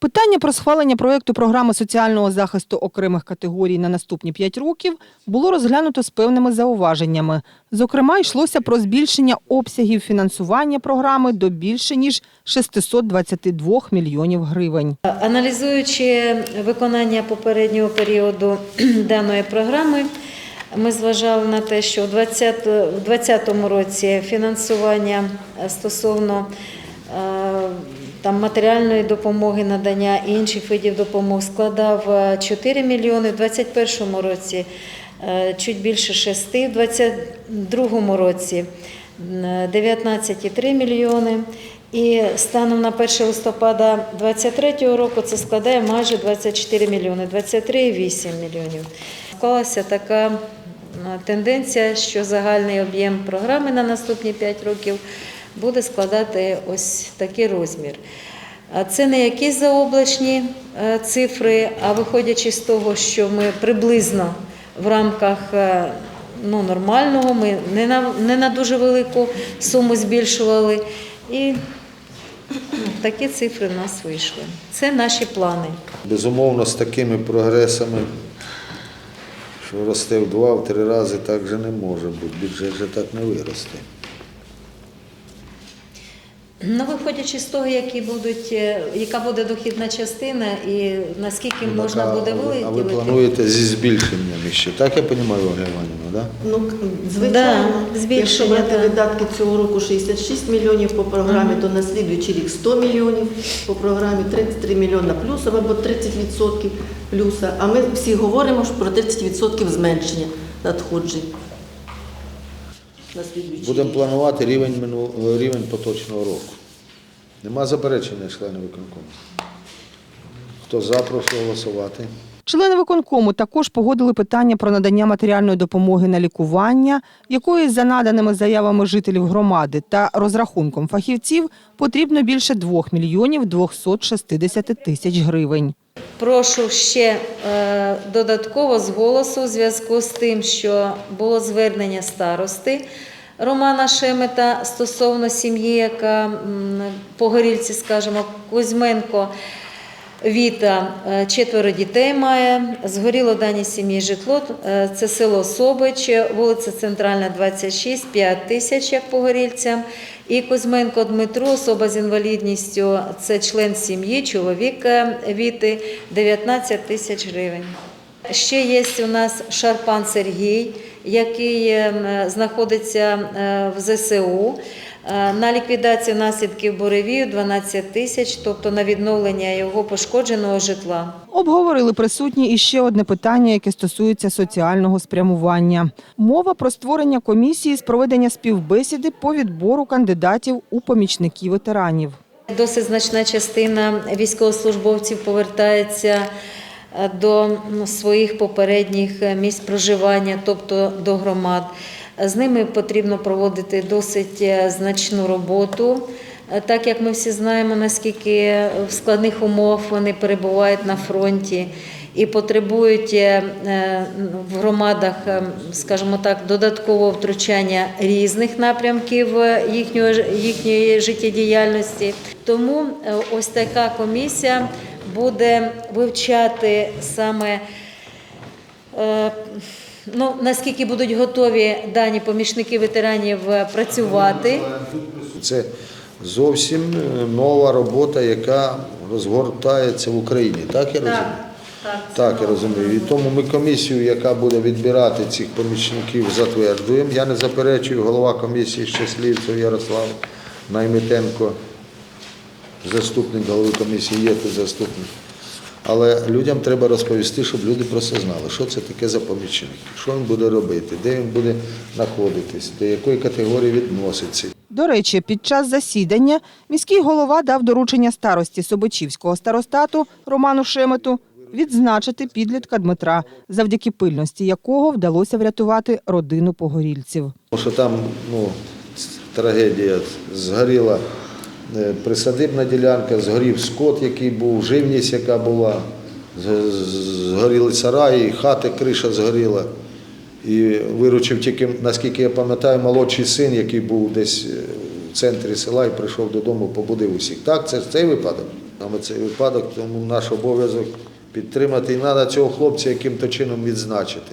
Питання про схвалення проєкту програми соціального захисту окремих категорій на наступні 5 років було розглянуто з певними зауваженнями. Зокрема, йшлося про збільшення обсягів фінансування програми до більше ніж 622 мільйонів гривень. Аналізуючи виконання попереднього періоду даної програми, ми зважали на те, що у 2020 році фінансування стосовно там, матеріальної допомоги, надання інших видів допомог складав е, 4 мільйони, у 2021 році е, чуть більше 6, у 2022 році 19,3 мільйони. І станом на 1 листопада 2023 року це складає майже 24 мільйони, 23,8 мільйонів. Склалася така тенденція, що загальний об'єм програми на наступні 5 років буде складати ось такий розмір. Це не якісь заоблачні е, цифри, а виходячи з того, що ми приблизно в рамках е, ну, нормального, ми не на, не на дуже велику суму збільшували. І такі цифри в нас вийшли. Це наші плани. Безумовно, з такими прогресами, що росте в два, в три рази, так же не може бути. Бюджет же так не виросте. Ну, виходячи з того, які будуть, е, яка буде дохідна частина і наскільки можна Так, а буде ви- А ви плануєте зі збільшенням ще, так я розумію, Ольга Іванівна, так? Ну, звичайно, Да, збільшення, якщо брати так. видатки цього року 66 мільйонів по програмі, то на слідуючий рік 100 мільйонів по програмі, 33 мільйона плюсом або 30% плюса. А ми всі говоримо про 30% зменшення надходжень. На слідуючий Будемо рік. планувати рівень, мину- рівень поточного року. Нема заперечення членів виконкому. Хто за, прошу голосувати. Члени виконкому також погодили питання про надання матеріальної допомоги на лікування, якої за наданими заявами жителів громади та розрахунком фахівців потрібно більше 2 мільйонів 260 тисяч гривень. Прошу ще е, додатково з голосу у зв'язку з тим, що було звернення старости Романа Шемета стосовно сім'ї, яка по горільці, скажімо, Кузьменко. Віта е, четверо дітей має. Згоріло даній сім'ї житло. Е, Це село Собич, вулиця Центральна, 26, 5 тисяч, як по горільцям. І Кузьменко Дмитро, особа з інвалідністю, це член сім'ї, чоловік е, Віти, 19 тисяч гривень. Ще є у нас Шарпан Сергій, який е, знаходиться е, в ЗСУ. Е, На ліквідацію наслідків буревію 12 тисяч, тобто на відновлення його пошкодженого житла. Обговорили присутні і ще одне питання, яке стосується соціального спрямування. Мова про створення комісії з проведення співбесіди по відбору кандидатів у помічники ветеранів. Досить значна частина військовослужбовців повертається е, до своїх попередніх е, місць проживання, тобто до громад. З ними потрібно проводити досить е, значну роботу. Е, Так як ми всі знаємо, наскільки в складних умовах вони перебувають на фронті і потребують е, в громадах, е, скажімо так, додаткового втручання різних напрямків їхньої, їхньої життєдіяльності. Тому ось така комісія буде вивчати саме. Ну, наскільки будуть готові дані помічники ветеранів е, працювати, Це зовсім е, нова робота, яка розгортається в Україні. Так я розумію? Так, я розумію. І тому ми комісію, яка буде відбирати цих помічників, затверджуємо. Я не заперечую, голова комісії Щаслівцев Ярослав Наймитенко, заступник голови комісії, є тут заступник. Але людям треба розповісти, щоб люди просто знали, що це таке за помічник, що він буде робити, де він буде знаходитись, до якої категорії відноситься. До речі, під час засідання міський голова дав доручення старості Собочівського старостату Роману Шемету відзначити підлітка Дмитра, завдяки пильності якого вдалося врятувати родину погорільців. Тому що там ну, трагедія згоріла присадибна ділянка, згорів скот, який був, живність, яка була, згоріли сараї, хати, криша згоріла. І виручив тільки, наскільки я пам'ятаю, молодший син, який був десь е, в центрі села і прийшов додому, побудив усіх. Так, це цей випадок. саме цей випадок, тому наш обов'язок підтримати. І треба цього хлопця яким-то чином відзначити.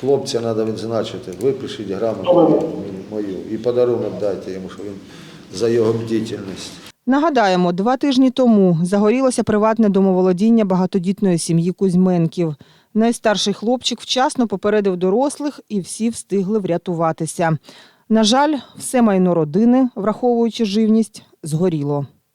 Хлопця треба відзначити. Випишіть грамоту мою і подарунок дайте йому, що він за його бдительність. Нагадаємо, два тижні тому загорілося приватне домоволодіння багатодітної сім'ї Кузьменків. Найстарший хлопчик вчасно попередив дорослих і всі встигли врятуватися. На жаль, все майно родини, враховуючи живність, згоріло.